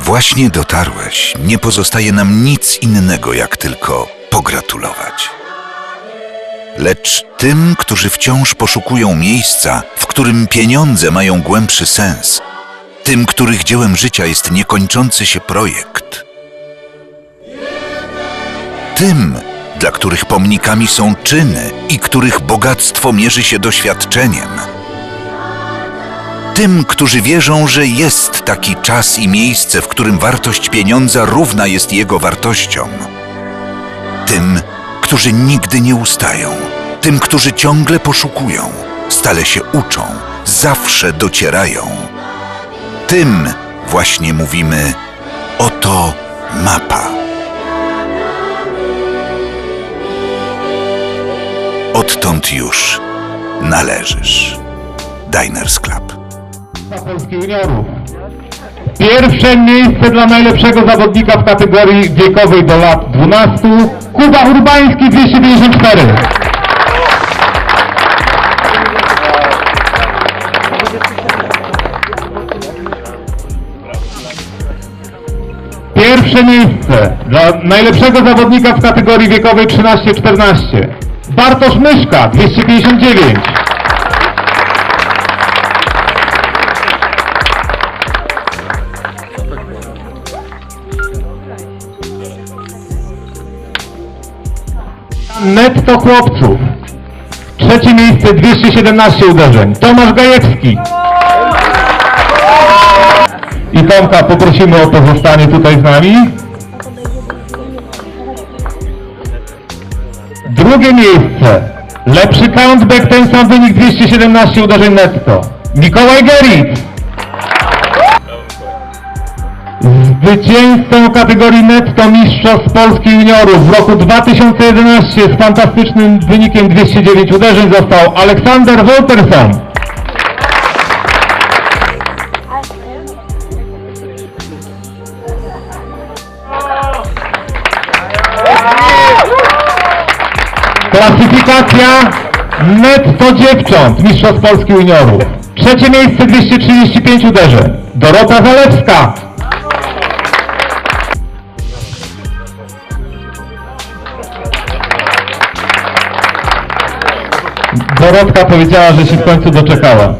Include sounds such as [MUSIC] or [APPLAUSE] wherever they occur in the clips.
Właśnie dotarłeś, nie pozostaje nam nic innego, jak tylko pogratulować. Lecz tym, którzy wciąż poszukują miejsca, w którym pieniądze mają głębszy sens, tym, których dziełem życia jest niekończący się projekt, tym, dla których pomnikami są czyny i których bogactwo mierzy się doświadczeniem. Tym, którzy wierzą, że jest taki czas i miejsce, w którym wartość pieniądza równa jest jego wartością. Tym, którzy nigdy nie ustają. Tym, którzy ciągle poszukują, stale się uczą, zawsze docierają. Tym właśnie mówimy: oto mapa. Odtąd już należysz. Diners Club. Polski juniorów. Pierwsze miejsce dla najlepszego zawodnika w kategorii wiekowej do lat 12. Kuba Urbański 254. Pierwsze miejsce dla najlepszego zawodnika w kategorii wiekowej 13-14. Bartosz Myszka 259. Netto chłopców. Trzecie miejsce 217 uderzeń. Tomasz Gajewski. I Tomka poprosimy o pozostanie tutaj z nami. Drugie miejsce. Lepszy countback, ten sam wynik 217 uderzeń netto. Mikołaj Geritz. Zwycięzcą kategorii netto mistrzostw Polski juniorów w roku 2011 z fantastycznym wynikiem 209 uderzeń został Aleksander Wolterson. Klasyfikacja netto dziewcząt mistrzostw Polski juniorów. Trzecie miejsce 235 uderzeń. Dorota Zalewska. Dorotka powiedziała, że się w końcu doczekała.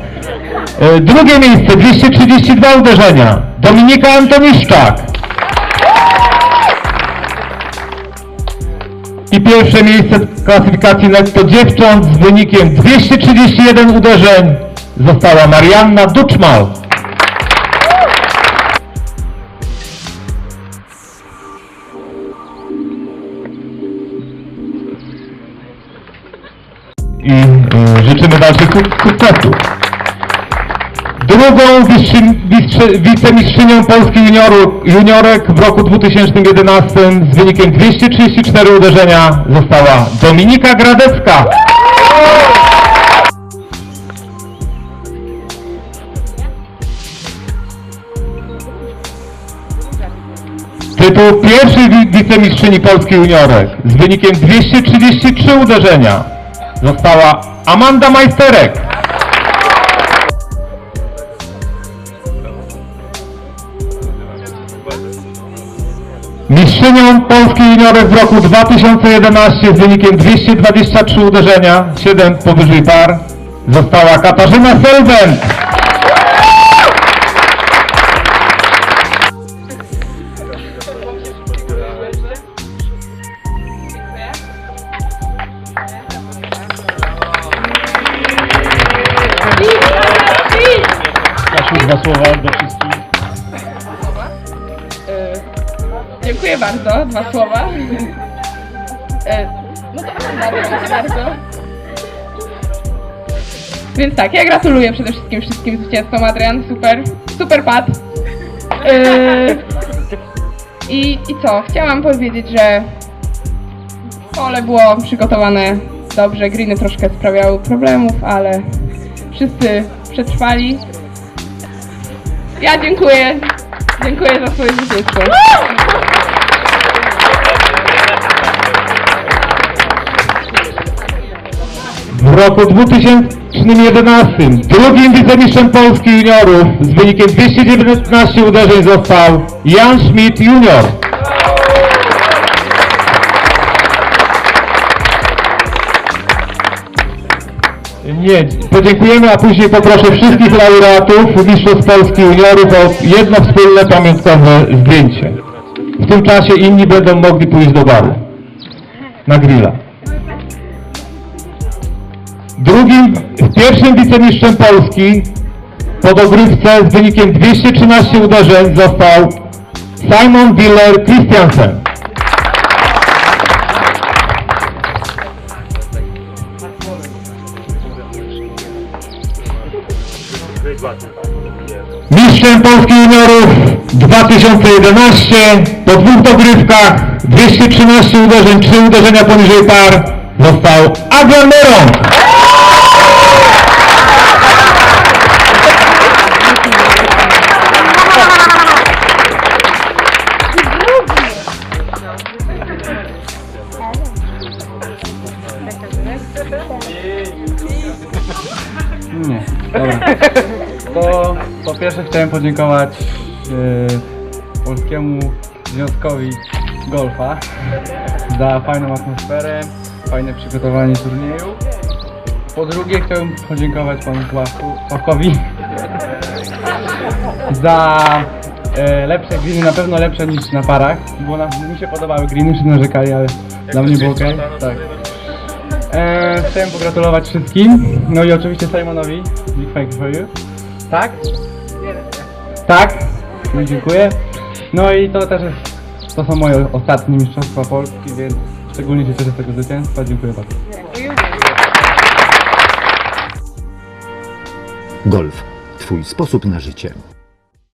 E, Drugie miejsce, 232 uderzenia. Dominika Antoniszczak. I pierwsze miejsce w klasyfikacji netto dziewcząt z wynikiem 231 uderzeń została Marianna Duczmal. Życzymy dalszych suk- sukcesów. Drugą wicemistrzynią Polski junioru, juniorek w roku 2011 z wynikiem 234 uderzenia została Dominika Gradecka. Tytuł pierwszej wi- wicemistrzyni Polski juniorek z wynikiem 233 uderzenia została Amanda Majsterek. Mistrzynią Polski juniorek w roku 2011 z wynikiem 223 uderzenia, 7 powyżej par, została Katarzyna Selvent. Dwa słowa do wszystkich. Dziękuję bardzo, dwa słowa. E, No to Anna, proszę bardzo. Więc tak, ja gratuluję przede wszystkim wszystkim zwycięzcom, Adrian, super, super pad. E, I, I co, chciałam powiedzieć, że pole było przygotowane dobrze, greeny troszkę sprawiały problemów, ale wszyscy przetrwali. Ja dziękuję, dziękuję za swoje zwycięstwo. W roku 2013 licznym 11. Drugim wicemistrzem Polski juniorów z wynikiem 219 uderzeń został Jan Schmidt junior. Nie, podziękujemy, a później poproszę wszystkich laureatów Mistrzostw Polski Juniorów o jedno wspólne pamiątkowe zdjęcie. W tym czasie inni będą mogli pójść do baru. Na grilla. Drugim, pierwszym wicemistrzem Polski po dogrywce z wynikiem 213 uderzeń został Simon Willer Christiansen. Mistrzem Polski Juniorów 2011 po dwóch dogrywkach 213 uderzeń, 3 uderzenia poniżej par został Adrian. Nie, dobra. To po pierwsze chciałem podziękować e, Polskiemu Związkowi Golfa za fajną atmosferę, fajne przygotowanie turnieju. Po drugie chciałbym podziękować panu Sławkowi [LAUGHS] za e, lepsze greeny, na pewno lepsze niż na parach, bo na, mi się podobały greeny, wszyscy narzekali, ale dla mnie było ok. Tak. E, chciałem pogratulować wszystkim. No i oczywiście Simonowi. Big thank you for you. Tak? Tak? No, dziękuję. No i to też jest, to są moje ostatnie mistrzostwa Polski, więc szczególnie się cieszę z tego zwycięstwa. Dziękuję bardzo. Golf. Twój sposób na życie.